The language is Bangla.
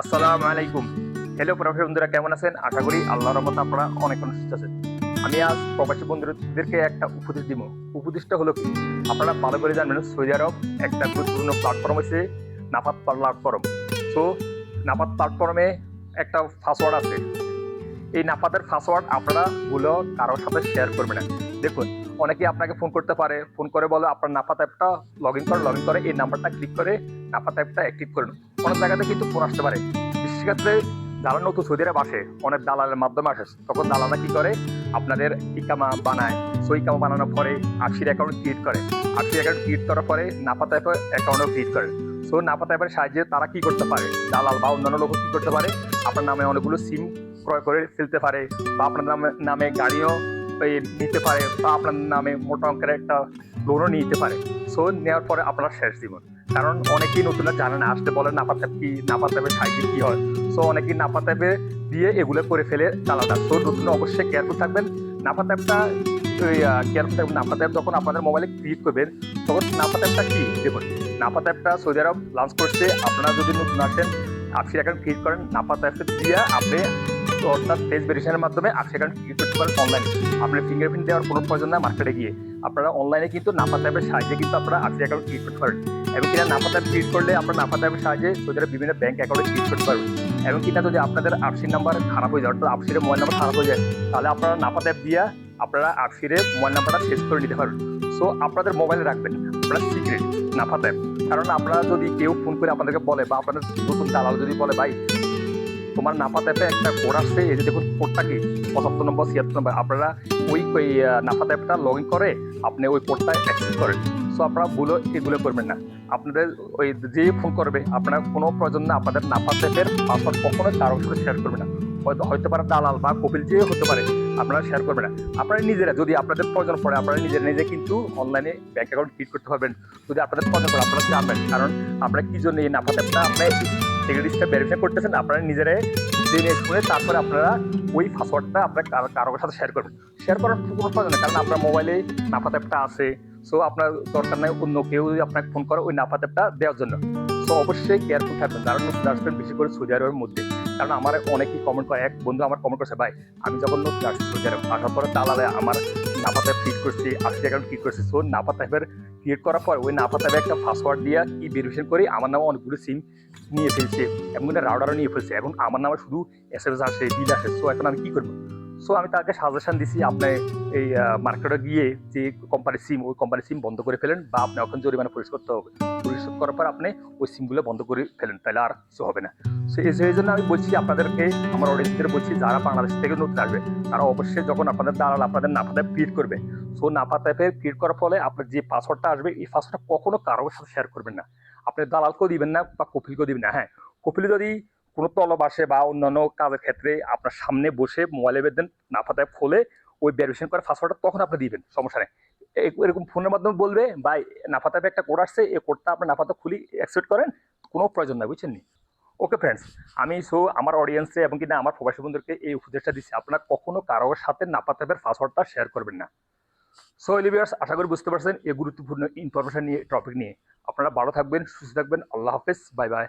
আসসালামু আলাইকুম। হ্যালো প্রবাসী বন্ধুরা, কেমন আছেন? আশা করি আল্লাহর রহমত আপনারা অনেক অনেক সুস্থ আছেন। আমি আজ প্রবাসী বন্ধুদেরকে একটা উপদেশ দিব। উপদেশটা হলো কি? আপনারা ভালো করে জানবেন, সৌদি আরব একটা গুরুত্বপূর্ণ প্ল্যাটফর্ম হচ্ছে নাফাত প্ল্যাটফর্ম সো নাফাত প্ল্যাটফর্মে একটা পাসওয়ার্ড আছে। এই নাফাতের পাসওয়ার্ড আপনারা ভুলো কারোর সাথে শেয়ার করবেন না। দেখুন, অনেকেই আপনাকে ফোন করতে পারে। ফোন করে বলে, আপনার নাফাত অ্যাপটা লগ ইন করে লগ ইন করে এই নাম্বারটা ক্লিক করে নাফাত অ্যাপটা অ্যাক্টিভ করুন। অনেক জায়গাতে কিন্তু ফোন আসতে পারে। বিশেষ ক্ষেত্রে যারা নতুন সৌদি আরব আসে, অনেক দালালের মাধ্যমে আসে। তখন দালালরা কি করে? আপনাদের ইকামা বানায়। সো ইকামা বানানোর পরে আশির অ্যাকাউন্ট ক্রিয়েট করে। আশির অ্যাকাউন্ট ক্রিয়েট করার পরে নাপাতা অ্যাপের অ্যাকাউন্টও ক্রিয়েট করে। সো নাপাতা অ্যাপের সাহায্যে তারা কি করতে পারে? দালাল বা অন্যান্য লোক কি করতে পারে? আপনার নামে অনেকগুলো সিম ক্রয় করে ফেলতে পারে বা আপনার নামে নামে গাড়িও নিতে পারে বা আপনার নামে মোটা অঙ্কের একটা লোনও নিতে পারে। সো নেওয়ার পরে আপনার শেষ জীবন। কারণ অনেকেই নতুনরা জানে না আসতে বলে নাপাত অ্যাপ কি নাপাত অ্যাপের সাহায্যে কি হয়। সো অনেকেই নাপাত অ্যাপে দিয়ে এগুলো করে ফেলে চালাটা সো নতুন অবশ্যই কেয়ারফুল থাকবেন। নাপাত অ্যাপটা কেয়ারফুল থাকবেন। নাপাত অ্যাপ যখন আপনাদের মোবাইলে ক্রিয়েট করবেন, তখন নাপাত অ্যাপটা কি? দেখুন নাপাত অ্যাপটা সৌদি আরব লঞ্চ করছে। আপনারা যদি নতুন আসেন আপসি অ্যাকাউন্ট ক্রিয়েট করেন নাপাত অ্যাপে দিয়ে আপনি অর্থাৎ ফেস ভেরিফিকেশনের মাধ্যমে আপসি অ্যাকাউন্ট ক্রিয়েট করতে পারেন অনলাইনে আপনার ফিঙ্গারপ্রিন্ট দেওয়ার কোনো প্রয়োজন না মার্কেটে গিয়ে। আপনারা অনলাইনে কিন্তু নাপাত অ্যাপের সাহায্যে কিন্তু আপনারা আপসি অ্যাকাউন্ট ক্রিয়েট করতে পারেন এবং কিনা নাপাত অ্যাপ ক্রিয়েট করলে আপনার নাপাত অ্যাপের সাহায্যে সৌদি বিভিন্ন ব্যাংক অ্যাকাউন্টে ক্রিয়েট করতে পারবেন। এবং কিনা যদি আপনাদের আপসির নাম্বার খারাপ হয়ে যায়, অর্থাৎ আপসির মোবাইল নাম্বার খারাপ হয়ে যায়, তাহলে আপনারা নাপাত অ্যাপ দিয়ে আপনারা আপসিরে মোবাইল নাম্বারটা শেষ করে নিতে পারবেন। সো আপনাদের মোবাইলে রাখবেন আপনারা সিক্রেট নাফা অ্যাপ কারণ আপনারা যদি কেউ ফোন করে আপনাদেরকে বলে বা আপনাদের নতুন দালাল যদি বলে, ভাই তোমার নাফাত একটা কোড আসছে, এই যে দেখুন কোডটা কি পঁচাত্তর নম্বর, ছিয়াত্তর নম্বর। আপনারা ওই ওই অ্যাপটা লগ ইন করে আপনি ওই কোডটা অ্যাক্সেস করেন। সো আপনারা ভুলো এগুলো করবেন না। আপনাদের ওই যে ফোন করবে, আপনার কোনো প্রয়োজন না, আপনাদের নাফাত পাসওয়ার্ড কখনোই কারোর সাথে শেয়ার করবে না। হয়তো হতে পারে দালাল বা কপিল যে হতে পারে, আপনারা শেয়ার করবেন না। আপনারা নিজেরা, যদি আপনাদের প্রয়োজন পড়ে, আপনারা নিজেরা নিজে কিন্তু অনলাইনে ব্যাংক অ্যাকাউন্ট ক্রিয়েট করতে পারবেন। যদি আপনাদের প্রয়োজন পড়ে, আপনারা জানবেন। কারণ আপনারা কি জন্য এই নাফাত অ্যাপটা আপনি সিকিউরিটিসটা ভেরিফাই করতেছেন, আপনারা নিজেরাই জেনে শুনে তারপরে আপনারা ওই পাসওয়ার্ডটা আপনার কারো- কারোর সাথে শেয়ার করবেন। শেয়ার করার কোনো প্রয়োজন নেই, কারণ আপনার মোবাইলে নাফাত অ্যাপটা আছে। সো আপনার দরকার নেই অন্য কেউ যদি আপনাকে ফোন করে ওই নাফাত অ্যাপটা দেওয়ার জন্য। সো অবশ্যই কেয়ারফুল থাকবেন কারণ নতুন আসবেন, বেশি করে সৌদি আরবের মধ্যে। কারণ আমার অনেকেই কমেন্ট করে, এক বন্ধু আমার কমেন্ট করছে, ভাই, আমি যখন নতুন আসছি সৌদি আরব, আসার পরে দালালে আমার নাফাত ফিট করছি আশি অ্যাকাউন্ট ক্রিয়েট করছি। সো নাফাত অ্যাপের ক্রিয়েট করার পর ওই নাপাতে অ্যাপে একটা পাসওয়ার্ড দিয়ে কি ভেরিফিকেশন করে? আমার নামে অনেকগুলো সিম নিয়ে ফেলছে এবং রাউডারও নিয়ে ফেলছে। এখন আমার নামে শুধু এস এম এস আসে বিল আসে। সো এখন আমি কী করব? সো আমি তাকে সাজেশন দিছি, আপনি এই মার্কেটে গিয়ে যে কোম্পানির সিম ওই কোম্পানির সিম বন্ধ করে ফেলেন বা আপনি এখন জরিমানা পরিশোধ করতে হবে। পরিশোধ করার পর আপনি ওই সিমগুলো বন্ধ করে ফেলেন, তাহলে আর কিছু হবে না। সো এই সেই জন্য আমি বলছি, আপনাদেরকে, আমার অডিয়েন্সদের বলছি, যারা বাংলাদেশ থেকে নতুন আসবে, তারা অবশ্যই যখন আপনাদের দালাল আপনাদের নাফাতে ক্রিয়েট করবে সো নাফাত ক্রিয়েট করার ফলে আপনার যে পাসওয়ার্ডটা আসবে, এই পাসওয়ার্ডটা কখনো কারোর সাথে শেয়ার করবেন না। আপনি দালালকেও দিবেন না বা কপিলকেও দিবেন না হ্যাঁ। কপিল যদি কোনো তলব আসে বা অন্যান্য কাজের ক্ষেত্রে আপনার সামনে বসে মোবাইলে বেঁধেন নাফাত অ্যাপ খোলে ওই ভেরিফিকেশন করা পাসওয়ার্ডটা তখন আপনি দিবেন, সমস্যা নেই। এরকম ফোনের মাধ্যমে বলবে বা নাফাত একটা কোড আসছে, এই কোডটা আপনার নাফাতে খুলি অ্যাকসেপ্ট করেন, কোনো প্রয়োজন নাই, বুঝছেন নি? ওকে ফ্রেন্ডস আমি সো আমার অডিয়েন্সে এবং কিনা আমার প্রবাসী বন্ধুদেরকে এই উপদেশটা দিচ্ছি, আপনারা কখনো কারোর সাথে নাপাত অ্যাপের পাসওয়ার্ডটা শেয়ার করবেন না। সো এলিভিয়ার্স আশা করি বুঝতে পারছেন এই গুরুত্বপূর্ণ ইনফরমেশন নিয়ে টপিক নিয়ে। আপনারা ভালো থাকবেন, সুস্থ থাকবেন, আল্লাহ হাফেজ বাই বাই